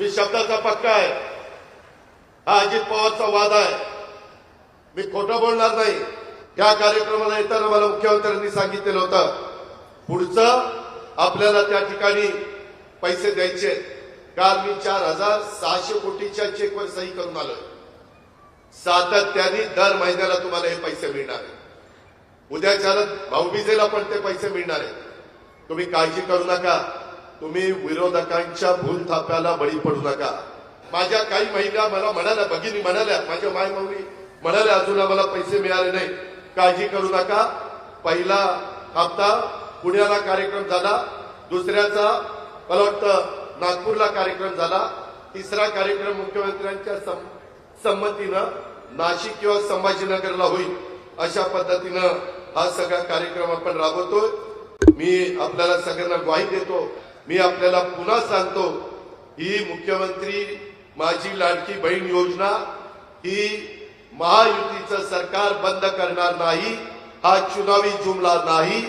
मी शब्दाचा पक्का आहे. हा अजित पवारचा वाद आहे. मी खोटं बोलणार नाही. या कार्यक्रमाला येताना मला मुख्यमंत्र्यांनी सांगितलेलं होतं पुढचं आपल्याला त्या ठिकाणी पैसे द्यायचे काल मी चार हजार सहाशे कोटीच्या चेकवर सही करून आलोय. सातत्याने दर महिन्याला तुम्हाला हे पैसे मिळणार आहेत. उद्याच्या भाऊबीजेला पण ते पैसे मिळणार आहेत. तुम्ही काळजी करू नका. तुम्ही विरोधकांच्या भूल थाप्याला बळी पडू नका. माझ्या काही महिला मला म्हणाल्या भगिनी म्हणाल्या माझ्या माय माऊली म्हणाल्या अजून आम्हाला पैसे मिळाले नाही काळजी करू नका. पहिला हप्ता पुण्याला कार्यक्रम झाला दुसऱ्याचा मला वाटतं नागपूरला कार्यक्रम झाला. तिसरा कार्यक्रम मुख्यमंत्र्यांच्या सं- संमतीनं नाशिक किंवा संभाजीनगरला होईल. अशा पद्धतीनं हा सगळा कार्यक्रम आपण राबवतोय. मी आपल्याला सगळ्यांना ग्वाही देतो. मी आपल्याला पुन्हा सांगतो ही मुख्यमंत्री माझी लाडकी बहीण योजना ही महायुतीचं सरकार बंद करणार नाही हा चुनावी जुमला नाही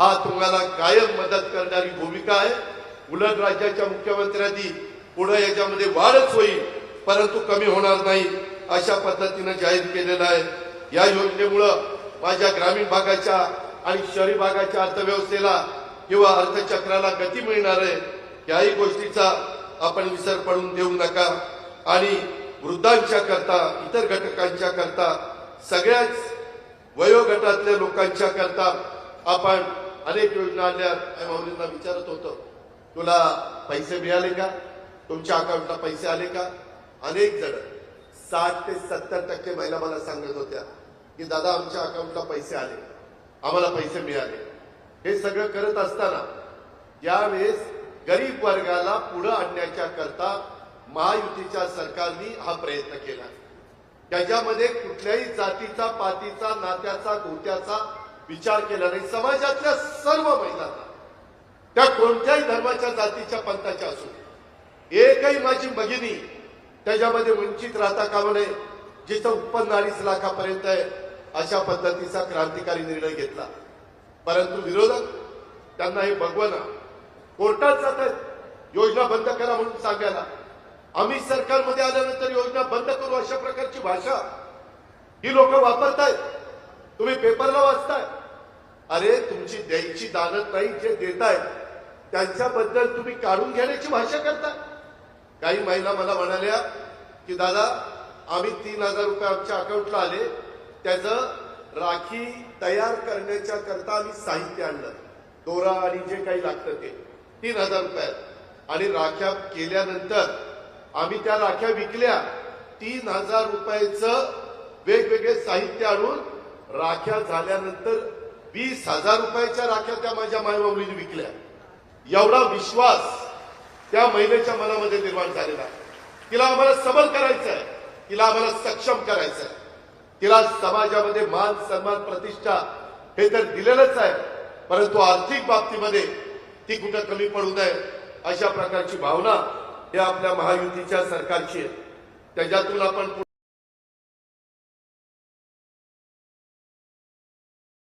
हा तुम्हाला कायम मदत करणारी भूमिका आहे. उलट राज्याच्या मुख्यमंत्र्यांनी पुढे याच्यामध्ये वाढच होईल परंतु कमी होणार नाही अशा पद्धतीनं जाहीर केलेलं आहे. या योजनेमुळं माझ्या ग्रामीण भागाच्या आणि शहरी भागाच्या अर्थव्यवस्थेला किंवा अर्थचक्राला गती मिळणार आहे याही गोष्टीचा आपण विसर पडून देऊ नका. आणि वृद्धांच्या करता इतर घटकांच्या करता सगळ्याच वयोगटातल्या लोकांच्या करता आपण अनेक योजना आणल्या. माऊलींना विचारत होतो तुला पैसे मिळाले का? तुमच्या अकाउंटला पैसे आले का? अनेक जण साठ ते सत्तर टक्के महिला मला सांगत होत्या की दादा आमच्या अकाउंटला पैसे आले. आम्हाला पैसे मिळाले. हे सगळं करत असताना ज्यावेळेस गरीब वर्गाला पुढं आणण्याच्या करता महायुतीच्या सरकारने हा प्रयत्न केला. त्याच्यामध्ये कुठल्याही जातीचा पातीचा नात्याचा गोत्याचा विचार केला नाही. समाजातल्या सर्व महिलांना त्या कोणत्याही धर्माच्या जातीच्या पंथाच्या असू एकही माझी भगिनी त्याच्यामध्ये वंचित राहता कामा नये जिथं उत्पन्न अडीच लाखापर्यंत आहे अशा पद्धतीचा क्रांतिकारी निर्णय घेतला. परंतु विरोधक त्यांना हे बघवना कोर्टात जातात आहेत योजना बंद करा म्हणून सांगायला. आम्ही सरकारमध्ये आल्यानंतर योजना बंद करू अशा प्रकारची भाषा ही लोक वापरतायत. तुम्ही पेपरला वाचताय. अरे तुमची द्यायची दानत नाही जे देतायत त्यांच्याबद्दल तुम्ही काढून घेण्याची भाषा करताय काही महिला मला म्हणाल्या की दादा आम्ही तीन हजार रुपये आमच्या अकाउंटला आले. त्याचं राखी तयार करण्याच्या करता आम्ही साहित्य आणलं. दोरा आणि जे काही लागतं ते. तीन हजार रुपयात. आणि राख्या केल्यानंतर आम्ही त्या राख्या विकल्या. तीन हजार रुपयाचं वेगवेगळे साहित्य आणून राख्या झाल्यानंतर वीस हजार रुपयाच्या राख्या त्या माझ्या मायमाऊलीने विकल्या. एवढा विश्वास त्या महिलेच्या मनामध्ये निर्माण झालेला आहे. तिला आम्हाला सबल करायचं आहे तिला आम्हाला सक्षम करायचं आहे तिला समाजामध्ये मान सन्मान प्रतिष्ठा हे तर दिलेलंच आहे. परंतु आर्थिक बाबतीमध्ये ती कुठं कमी पडू नये अशा प्रकारची भावना हे आपल्या महायुतीच्या सरकारची आहे. त्याच्यातून आपण